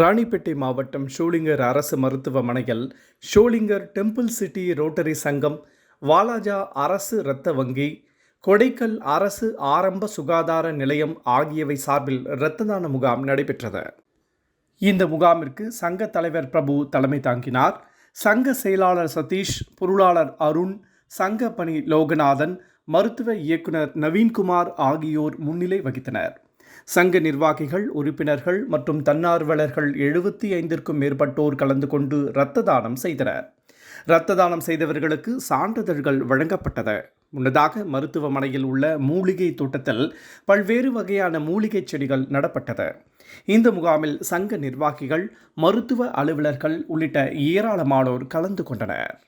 ராணிப்பேட்டை மாவட்டம் ஷோலிங்கர் அரசு மருத்துவமனையில் ஷோலிங்கர் டெம்பிள் சிட்டி ரோட்டரி சங்கம் வாலாஜா அரசு இரத்த வங்கி கொடைக்கல் அரசு ஆரம்ப சுகாதார நிலையம் ஆகியவை சார்பில் இரத்த தான முகாம் நடைபெற்றது. இந்த முகாமிற்கு சங்க தலைவர் பிரபு தலைமை தாங்கினார். சங்க செயலாளர் சதீஷ் பொருளாளர் அருண் சங்க பணி லோகநாதன் மருத்துவ இயக்குனர் நவீன்குமார் ஆகியோர் முன்னிலை வகித்தனர். சங்க நிர்வாகிகள் உறுப்பினர்கள் மற்றும் தன்னார்வலர்கள் எழுபத்தி ஐந்திற்கும் மேற்பட்டோர் கலந்து கொண்டு இரத்த தானம் செய்தனர். இரத்த தானம் செய்தவர்களுக்கு சான்றிதழ்கள் வழங்கப்பட்டது. முன்னதாக மருத்துவமனையில் உள்ள மூலிகை தோட்டத்தில் பல்வேறு வகையான மூலிகை செடிகள் நடப்பட்டது. இந்த முகாமில் சங்க நிர்வாகிகள் மருத்துவ அலுவலர்கள் உள்ளிட்ட ஏராளமானோர் கலந்து கொண்டனர்.